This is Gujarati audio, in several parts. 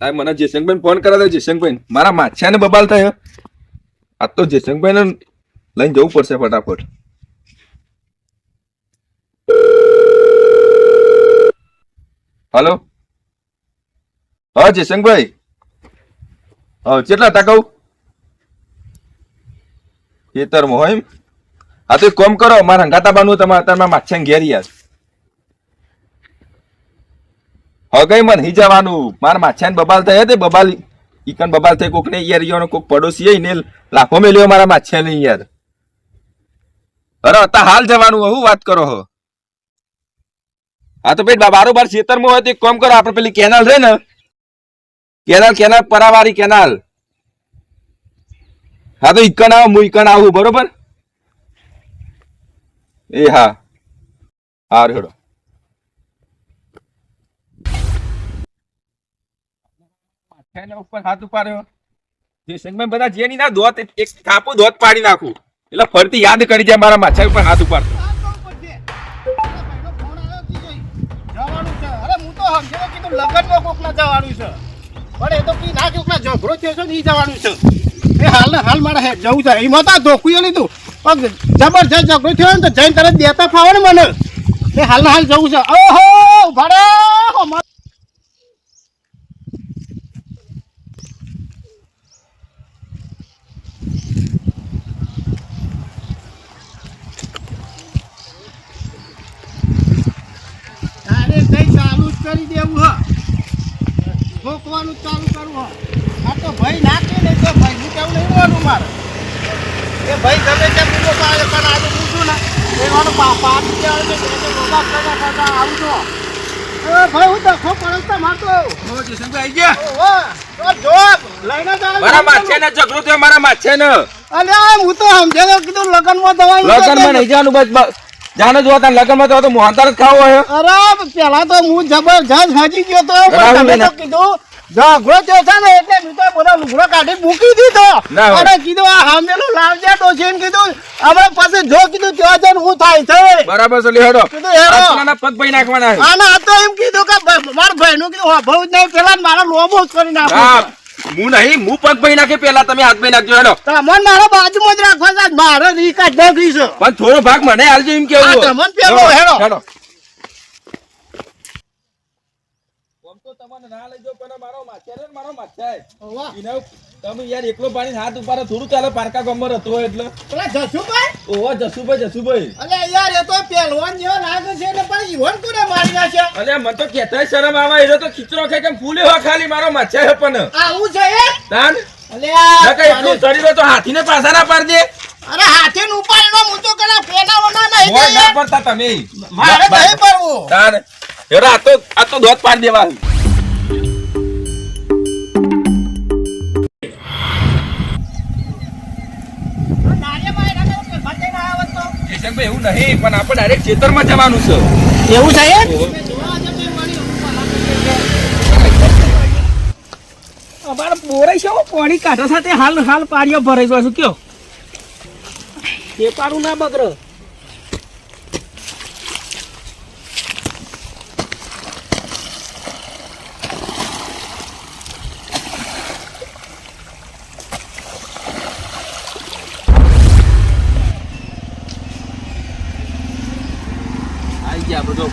તારે મને જયશંકભાઈ ફોન કરાવ્યો જયશંકભાઈ મારા માછાને બબાલ થાય. આ તો જયશંકભાઈ ને લઈને જવું પડશે ફટાફટ. હલો? હા જયશંકભાઈ હા કેટલા ટકાઉ ખેતરમાં હોય હા, તો કોમ કરો મારા હંગાતા બાનું તમારે તમારા માછા ઘેર યાર હગઈ મન હી જવાનું. મારા માછાને બબાલ થાય તે બબાલ. ઈકન બબાલ થઈ કોક ને યાર યો કોક પડોશી ને લાફો મેલ્યો મારા માછાને યાર. અરે, અતા હાલ જવાનું, હું વાત કરો હો? હા, તો ભાઈ, બારોબાર ખેતરમાં હોય તો એક કામ કરો, આપણે પેલી કેનાલ રે ને કેનાલ કેનાલ પરાવારી કેનાલ. હા તો ઈકન આવો હું ઈકન આવું બરોબર? એ હા. હાર હેડો. ઉપર હાથ ઉપાડ્યો. જે સંગમાં બધા જે ની ના દોત એક કાપો દોત પાડી નાખું. એટલે ફરતી યાદ કરી જાય મારા માથા ઉપર હાથ ઉપાડતો. જવાનું છે. અરે હું તો સમજ્યો કીધું લગનમાં કોકના જવાનું છે. પણ એ તો કી ના કોકના ઝઘડો થયો છે ને જવાનું છે. એ હાલ હાલ મારે હેઠ જવું છે. એમાં તો ધોકું લીધું. પણ જબરજસ્ત ઝઘડો થયો ને તો જઈને તરત દેતા ફાવે ને મને. હાલ ને હાલ જવું છે. ઓહો ભાડે તારે કઈ ચાલુ જ કરી દેવું હ ઠોકવાનું ચાલુ કરવું હ આ તો ભાઈ નાખે ને તો ભાઈ હું કેવું નહીં બોલું મારે. એ ભાઈ ગમે તેમ બીજો પાડે પણ આજે પૂછું ને એવાનો પાપા આપી દેવા છે રોગા કરતા કરતા આવું છો ભાઈ હું દખો પડે તો મારતો. આવી ગયા? ઓહો તો જો લઈને જાવ મારા માથે ને ઝઘડો થયો મારા માથે ને. અલ્યા હું તો સમજે કીધું લગનમાં દવાનું લગનમાં નહીં જવાનું બસ બસ. જાને જો તને લગનમાં તો મોહનતાર જ ખાવો હોય. અરે પેલા તો હું જબરજસ્ત હાજી ગયો તો તમે તો કીધું ઝઘડો થયો છે ને એટલે મિત્રો બધા લુગડો કાઢી મૂકી દીધો. અને કીધું આ હામેલું લાવજે ડોશીને કીધું હવે પછી જો કીધું ત્યાં જઈને હું થાય છે. બરાબર છે લેડો કીધું હેડો. પગ ભાઈ નાખવાના છે. આ તો એમ કીધું કે ભાઈ- મારા ભાઈનું કીધું હા, બહુ જ નહીં પેલા મારા લોબો જ કરી હા. નાખો હું નહીં હું પગ ભાઈ નાખે પેલા તમે હાથ ભાઈ નાખજો હેડો. તમને મારો બાજુમાં જ રાખવા છે મારો રી કાઢ નાખી છે. પણ થોડો ભાગ મને હાલજો એમ કેવું તમને પેલો હેડો. હેડો. તો તમને ના લઈ જાઓ, પણ મારો માથે મારો માથે. એને તમે યાર એકલો પાણી હાથ ઉપાડો થોડું ચાલે પારકા ગમર હતો એટલે. પેલા જશુભાઈ ઓહો જસુભાઈ જસુભાઈ. અલે યાર એ તો પહેલવાન જેવો લાગે છે એટલે પણ ઈવન કોને મારી નાખ્યા અલે મને તો કહેતાય શરમ આવે એ તો ખીચરો ખાય કેમ ફૂલે હો ખાલી મારો માથે હે પણ. આવું છે એ? તાન? અલે નકર એટલું શરીર હોય તો હાથીને પાછા ના પાડ દે. અરે હાથે નું ઉપાડનો હું તો કલા પેનાવના નહીં મોય ના પડતા તમે. મારે નહીં પડવું. તાન એરા આ તો આ તો દોત પાડી દેવા. એવું નહીં પણ આપણે ડાયરેક્ટ ખેતરમાં જવાનું છે. એવું છે એ અમારે બોરાઈ છે પાણી કાઢા સાથે હાલ હાલ પાણીઓ ભરાઈ છું કયો? પેપારું ના બગડે આવી ગયા બધો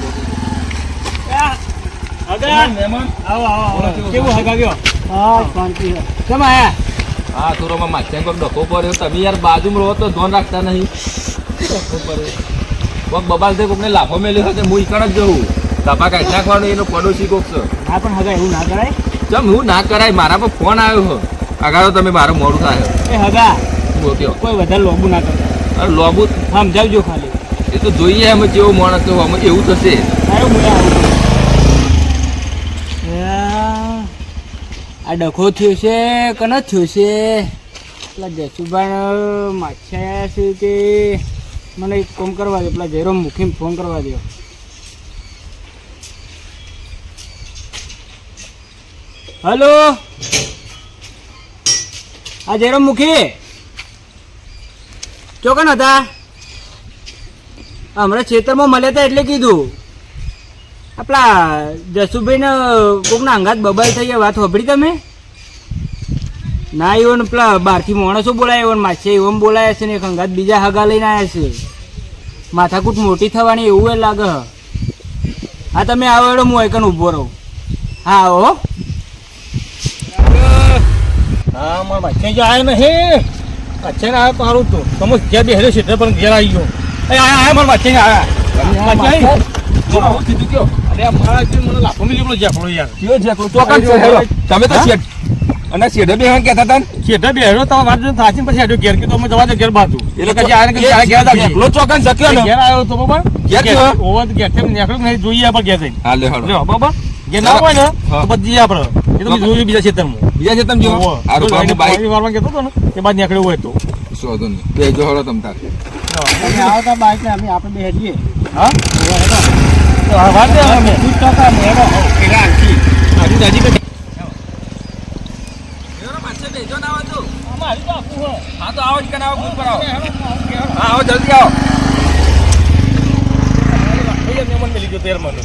હગા મહેમાન આવો આવો કેવું હગા ગયો હા શાંતિ કેમ આયા? હા થોડોમાં માથે કોઈક ડખો પડ્યો. તમે યાર બાજુમાં રહો તો ધોન રાખતા નહીં. ડખો પડ્યો. કોઈક બબાલ થઈ કોકને લાફો મેલ્યો હોય તો હું ઈકણ જ જવું તપા કાઢી નાખવાનું એનો પડોશી કોક છે. ના પણ હગા એવું ના કરાય? ચમ હું ના કરાય? મારા પર ફોન આવ્યો હો. આગળ તમે મારું મોડું થાય એ હગા હું કોઈ વધારે લોબુ ના કરતા. અરે લોબુ? સમજાવજો ખાલી. એ તો જોઈએ અમે જેવો માણસ તો અમે એવું થશે આયો મુએ આવું આ ડખો થયો છે કે ન થયો છે? પેલા જસુભાઈ માછાયા છે કે? મને એક ફોન કરવા દે પેલા જયરામ મુખીને ફોન કરવા દો હલો? આ જયરામ મુખી? ચોકન હતા? હમણાં ખેતરમાં મળ્યા હતા એટલે કીધું. આપણા જસુભાઈને કોકના અંગાત બબાલ થઈ ગયા વાત સાંભળી તમે? ના એવો ને પેલા બહારથી માણસો બોલાય એવો માસે એવો બોલાયા છે ને એક અંગાત બીજા હગા લઈને આવ્યા છે. માથાકૂટ મોટી થવાની એવું એ લાગે. હા તમે આવો એડો હું એકન ઊભો રહું. હા આવો હો. હા મારા જો આવ્યો નહીં. માછે ને આવ્યો તો તમે છે એટલે પણ ઘેર આવી ગયો. એ આયા આયા મારા માછે આવ્યા કીધું કયો? અરે આ મારા મને લાફો મિલી પેલો જેફળો યાર. કયો છે ચોકન તમે તો શેઠ અને શેઠે બે કહેતા હતા ને? છેટા બેહેલો તો વાત થાચી પછી આડ્યો ઘેર કે તો અમે જવા દે ઘેર એટલે આને કે આ ઘેર ચોકન શક્યો ને? ઘેર આવ્યો તો ઘેર ઓવર ઘેર નહીં? જોઈએ આપણે ઘેર જઈને. હા લે હળો લ્યો, બરાબર? ઘેર ના હોય ને તો પછી આપણે. એ તો મેં જોયું બીજા ખેતરમાં બીજા છે તમે જો ઓવો. હારું તો બાબુ એને બાઈક. પાણી કહેતો હતો ને એ બાદ નીકળ્યું હોય તો. શું નહીં. બે જો તમ તાર. તમે બાઈક ને અમે આપણે બે હા? આવો જલ્દી આવો. મેમન મેલી ગયો તેર મને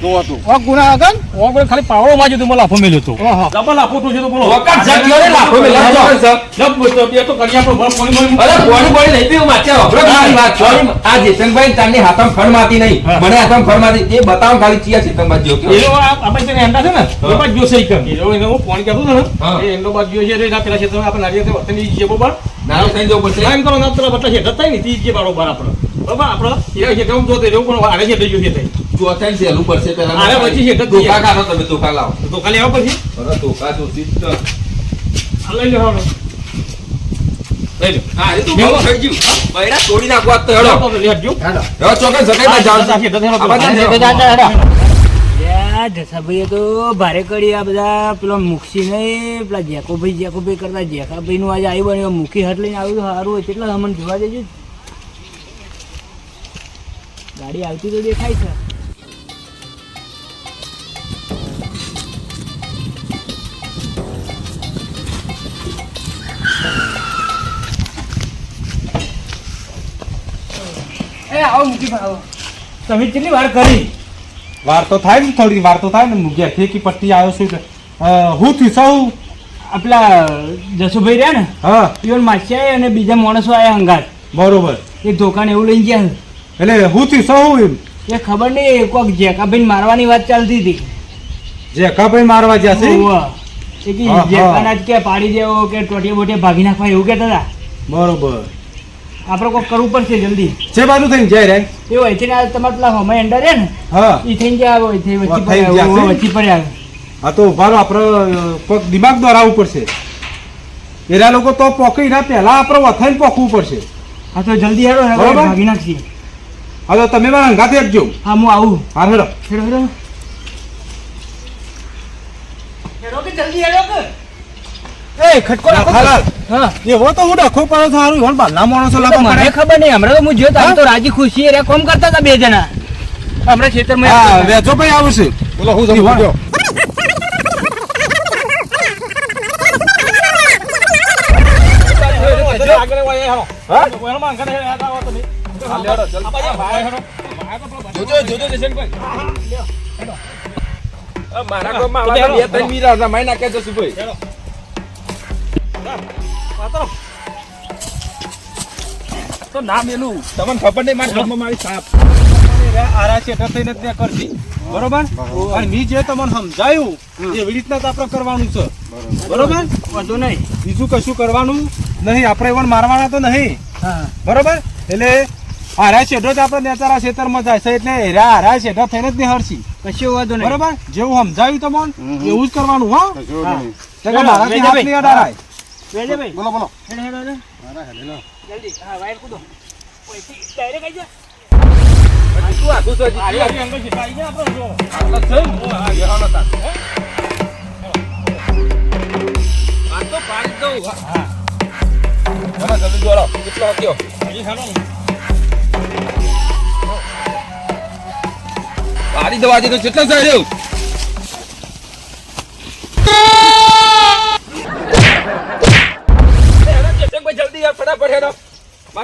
તો હતું ઓ ગુના આગળ? ઓ ગણ ખાલી પાવડો માં જતો મને લાફો મેલ્યો તો ડબલ લાફો તો છે બોલો. વખત જગ્યો ને લાખો મેલ્યા. છો. જબ તો બે તો કરી આપણો બળ પાણી પાણી અરે કોણી બોણી નહીં પીવું માથે વાપરો મારી વાત છોડી. આ જેસનભાઈ ચાંદની હાથમાં ફળમાતી નહીં. હા. મને હાથમાં ફળમાતી એ બતાવો ખાલી ચિયા ચેતનમાં જ્યો કયો. એ આપણે જેને એંડા છે ને એ બાજુ જોશે ઈ કમ. એ એને હું ફોન કરતો. ને. એ એંડો બાજુ જોશે પેલા આપણે વતન જે થઈ જવું પડશે એમ કરો ના પેલા બટલા ને જે બરોબર આપણે. બરોબર આપણે. એ ક્ષેત્ર હું જોતે રહ્યો પણ આને ક્ષેત્ર જોશે થાય સહેલું પડશે પેલા છે, ધોકા કાઢો તમે ધોકા લાવો. પછી? ધોકા લઈ લો નાખવા તો હેડો. હેડો. જસાભાઈએ તો ભારે કરી આ બધા પેલો મુક્ષી નહીં પેલા જેકોભાઈ જેકોભાઈ કરતા જેકાભાઈ નું આજે આવી બન્યું. મુખી હાથ લઈને આવ્યું સારું હોય કેટલા અમને જોવા જજો. ગાડી આવતી તો દેખાય છે. આવો મૂકી આવો. તમે કેટલી વાર કરી? વાર તો થાય ને થોડી વાર તો થાય ને મૂક્યા કી પટ્ટી આવ્યો છું હું થી સૌ આપલા જસુભાઈ રહ્યા ને હા. ઈવન માછિયા અને બીજા માણસો આયા હંગાત. બરોબર. એ દુકાન એવું લઈ ગયા એટલે હું થી સૌ એમ? એ ખબર નહીં કોઈક જેકાભાઈ મારવાની વાત ચાલતી હતી. જેકાભાઈ મારવા જ્યાં છે? એ કે. જેકાના જ કે પાડી દેવો કે ટોટીએ બોટીએ ભાગી નાખવા એવું કહેતા હતા. બરોબર. આપણે કોઈક કરવું પડશે જલ્દી. છે બાજુ થઈને જાય રે. એ હોય છે ને તમારે પેલા હમે એન્ડર રે ને હા. એ થઈને જાય હોય છે વચ્ચે પડ્યા વચ્ચે પડ્યા હા તો ઉભારો આપણે કોઈક દિમાગ દોરાવવું પડશે. એના લોકો તો પોકી ના પહેલા આપણે વથાઈને પોકવું પડશે. હા તો જલ્દી હેડો હેડો ભાગી નાખશી હા તો તમે મારા હંગાથી આપજો. હા હું આવું. હા હેડો. હેડો હેડો કે જલ્દી હેડો કે એ ખટકો હા. એવો તો હું ડખો પડો સારું ઈવન બારના માણસો તો લાગો મને ખબર નહીં હમણાં તો હું જોયો તો તો રાજી ખુશી એ કોમ કરતા હતા બે જણા. હમણાં ખેતરમાં હા વેચો ભાઈ આવશે બોલો હું ભાઈ ભાઈ મારા ગામમાં બે ત્રણ મીરા હતા, મારી નાખ્યા જશુભાઈ. હેડો પાતળો તો નામ એનું તમને ખબર નહીં મારા ગામમાં મારી સાપ. આરા છે થઈને ત્યાં કરતી બરોબર? અને મી જે તમને સમજાયું એવી રીતના જ આપણે કરવાનું છે. બરોબર. વાંધો નહીં. બીજું કશું કરવાનું નહીં આપણે એવણ મારવાના તો નહીં. બરોબર? એટલે હારા શેઠો જ આપણે નેતારા ખેતરમાં જાય છે એટલે હેરા હારા શેઠો થઈને જ નિહાળશી કશો વાંધો નહીં. બરોબર? જેવું સમજાયું તમને એવું જ કરવાનું હો. મારાથી હાથ નહીં અડાડાય વેજયભાઈ, બોલો બોલો હેડો, હેડો, લો જલ્દી હા વાયર કૂદો ઓયથી ડાયરેક્ટ આઈ જા. તું આખું છે હજી? આ આગળ અંગલ છે આઈ ગયા આપણો જો આ ને? ઓ, હા, બેહાડો તા આ તો પાડી દઉં. હા. હા જલ્દી દોડો. કેટલો વાગ્યો? હજી ખાડો પાડી દો આજે તો કેટલો ચાલ્યો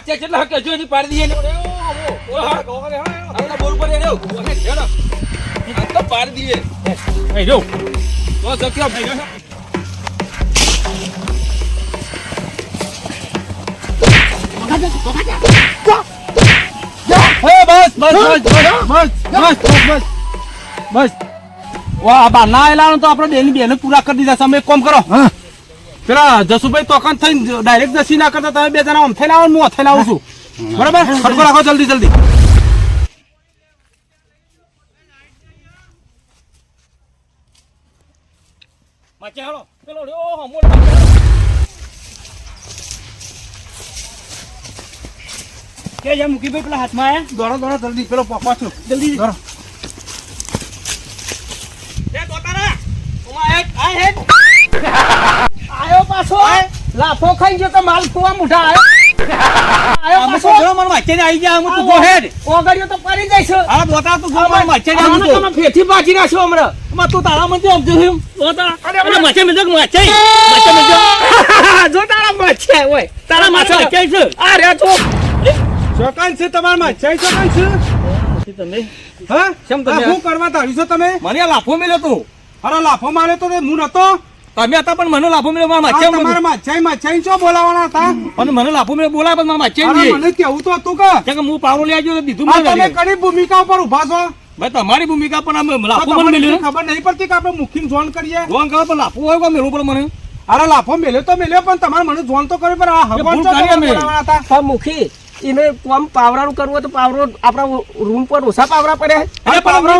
લાખે કેટલા હકે જો એની પાડી દઈએ. આપણે બોર પર એને આ તો પાડી દઈએ. એ જો. તો જક્યા ભાઈ બસ બસ બસ બસ બસ બસ વાહ બા ના એલાનો તો આપણે બેની બેને પૂરા કરી દીધા તમે એક કામ કરો. હા. પેલા જસુભાઈ તોકન થઈને ડાયરેક્ટ જસી ના કરતા તમે બે જણા આમ થઈને આવો હું થઈને આવું છું. બરાબર? ખડકો રાખો જલ્દી જલ્દી. કે મૂકી ભાઈ પેલા હાથમાં આયા દોડો દોડો જલ્દી. પેલો પાછો જલ્દી દોડો. પાછો લાફો ખાઈ ગયો તો માલ ખુવા મુઠા આયો. આયો પાછો? આવી ગયા હું તું હેડ ઓગળ્યો તો પડી છે આ બોતા તું જો મારા માચે આનો તમે ફેથી બાજી નાખશો હમણાં. માં તું તારા મંદિર આમ જોયું બોતા અરે માચે મિલક માચે જો તારા મચ્છે ઓય તારા માચે માચે છે. આ રે તો ચોકાન છે તમારા માચે ચોકાન છે? તમે? હા? કેમ તમે આ શું કરવા છો તમે? મને લાફો મેલ્યો તું. અરે લાફો માર્યો તો હું નતો? તમે હતા પણ મને લાફો મેલ્યો મારા આ તમારા માછાઈ માછાઈ ચો બોલાવાના હતા? અને મને લાફો મેલ્યો બોલાય પણ મારા માચે મને કેવું તો હતું કે? કે હું પાવડો લઈ આવ્યો દીધું મને તમે કડી ભૂમિકા ઉપર ઊભા છો? ભાઈ તમારી ભૂમિકા પણ અમે લાફો મને તમને ખબર નહીં પડતી કે આપણે મુખી જોન કરીએ? જોન કરો પણ લાફો હોય મેળવું પડે મને? અરે લાફો મેલ્યો તો મેલ્યો પણ તમારે મને જોન તો કર્યું પણ આ તમે અમે. બોલાવાના હતા? મુખી એને આમ પાવરાનું કરવું હોય તો પાવરો આપણા રૂમ પર ઓછા પાવરા પડ્યા અરે પાવરો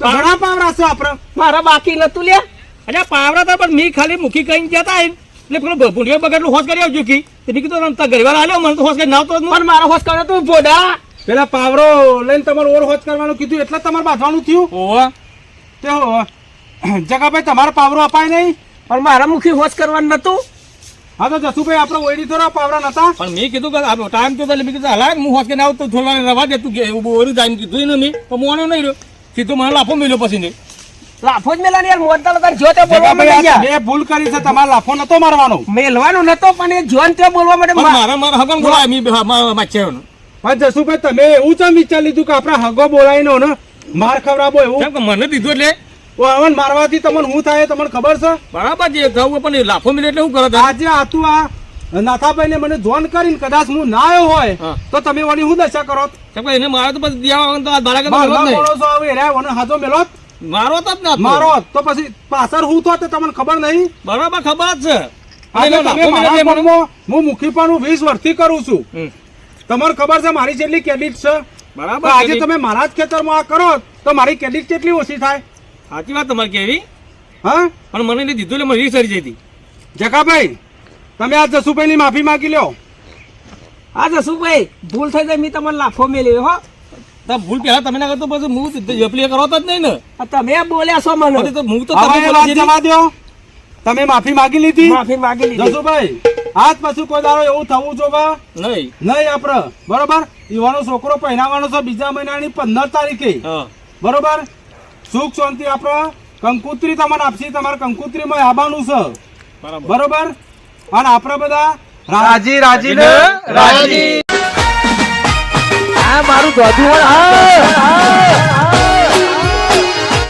ઘણા પાવરા છે આપણે. મારા બાકી નતું લ્યા. અરે પાવડા હતા પણ મેં ખાલી મૂકી કઈ જતા એટલે પેલો ભૂંડિયા બગાડલું હોશ કરી આવજો કી. તે કીધું તમે તારા ઘરવાળા આલ્યો? મને તો હોશ કરી નાવતો જ પણ મારો હોશ કર્યો તું ભોડા. પેલા પાવરો લઈને તમારે ઓર હોશ કરવાનું કીધું એટલે જ તમારે બાંધવાનું થયું. ઓવા તે હો જગાભાઈ તમારો પાવરો અપાય નહીં. પણ મારા મુખી હોશ કરવાનું નતું હા તો જસુભાઈ આપણે ઓયડી થોડા પાવરા નતા. પણ મેં કીધું કે આ ટાઈમ તો એટલે મેં કીધું હલાક હું હોશ ના આવતો થોડા વાર રવા દે. તું કે એવું ઓરું ટાઈમ કીધું ને મેં તો મોણો નહીં રહ્યો. સીધો મને લાફો મળ્યો પછી ને લાફો જ મેલા ને યાર મોનતા લોકો જો તે બોલવા માટે આ ભૂલ કરી છે તમારે લાફો નતો મારવાનો. મેલવાનો નતો પણ એ જોન તે બોલવા માટે પણ મારે મારા હગન બોલાય મેં માચ્યો પણ જસુભાઈ તમે એવું ચમ વિચાર લીધું કે આપણા હગો બોલાવીનો ને માર ખવડાવો એવું? કેમ કે મને દીધો એટલે? વાવન મારવાથી તમને શું થાય તમને ખબર છે? બરાબર છે થવું પણ એ લાફો મિલે એટલે હું કરો આજે આતું આ નાથાભાઈ ને મને જોન કરીને કદાચ હું ના આવ્યો હોય તો તમે વળી હું દશા કરો? કેમ કે એને મારા તો પછી દિયા તો આ બાળકે નહીં. માણસો આવે રે મને હાજો મેલો મારો તો જ ના મારો તો પછી પાછળ હું તો તમને ખબર નહીં? બરાબર ખબર જ છે. મારા હું મુખી પણ વીસ વર્ષથી કરું છું. તમારે ખબર છે મારી જેટલી ક્રેડિટ છે? બરાબર આજે તમે મારા જ ખેતરમાં આ કરો તો મારી ક્રેડિટ કેટલી ઓછી થાય? સાચી વાત તમારી કેવી? હા? પણ મને એને દીધું એટલે મને રીસ સરી જતી હતી જગાભાઈ તમે આ જસુભાઈની માફી માંગી લ્યો. આ જસુભાઈ ભૂલ થઈ જાય મેં તમને લાફો મેળવ્યો હો. ભૂલ પેલા તમે ના કરતો પછી હું જપલી કરો જ નહીં ને. તમે બોલ્યા છો મને. તો હું તો તમે જવા દો. તમે માફી માગી લીધી? માફી માગી લીધી. જસુભાઈ આજ પછી કોઈ દારો એવું થવું જોવે? નહીં. નહીં આપણે. બરોબર? યુવાનો છોકરો પહેરાવાનો છે બીજા મહિનાની પંદર તારીખે. હા. બરોબર? સુખ શાંતિ આપણે કંકુત્રી તમારે આપશી. તમારે કંકુત્રીમાં આવવાનું છે. બરોબર. અને આપણે બધા રાજી. રાજી. રાજી. આ મારું ગધું